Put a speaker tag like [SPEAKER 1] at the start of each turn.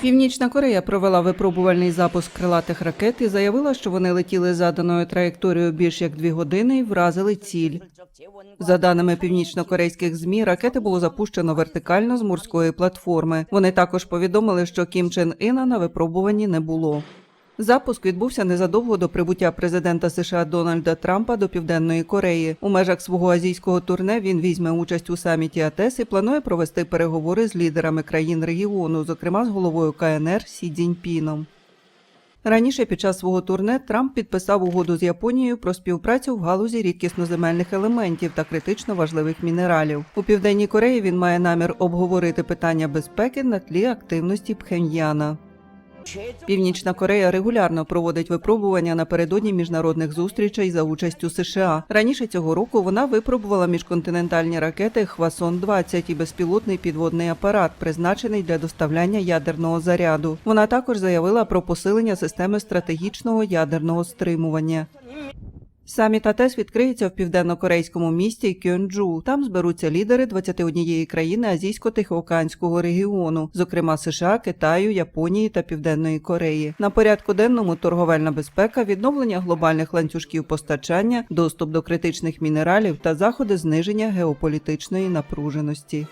[SPEAKER 1] Північна Корея провела випробувальний запуск крилатих ракет і заявила, що вони летіли заданою траєкторією більш як дві години і вразили ціль. За даними північно-корейських змі, ракети було запущено вертикально з морської платформи. Вони також повідомили, що Кім Чен Іна на випробуванні не було. Запуск відбувся незадовго до прибуття президента США Дональда Трампа до Південної Кореї. У межах свого азійського турне він візьме участь у саміті АТЕС і планує провести переговори з лідерами країн регіону, зокрема з головою КНР Сі Цзіньпіном. Раніше під час свого турне Трамп підписав угоду з Японією про співпрацю в галузі рідкісноземельних елементів та критично важливих мінералів. У південній Кореї він має намір обговорити питання безпеки на тлі активності Пхеньяна. Північна Корея регулярно проводить випробування напередодні міжнародних зустрічей за участю США. Раніше цього року вона випробувала міжконтинентальні ракети Хвасон 20 і безпілотний підводний апарат, призначений для доставляння ядерного заряду. Вона також заявила про посилення системи стратегічного ядерного стримування. Саміт АТЕС відкриється в південно-корейському місті Кьонджу. Там зберуться лідери 21 країни Азійсько-Тихоокеанського регіону, зокрема США, Китаю, Японії та Південної Кореї. На порядку денному торговельна безпека, відновлення глобальних ланцюжків постачання, доступ до критичних мінералів та заходи зниження геополітичної напруженості.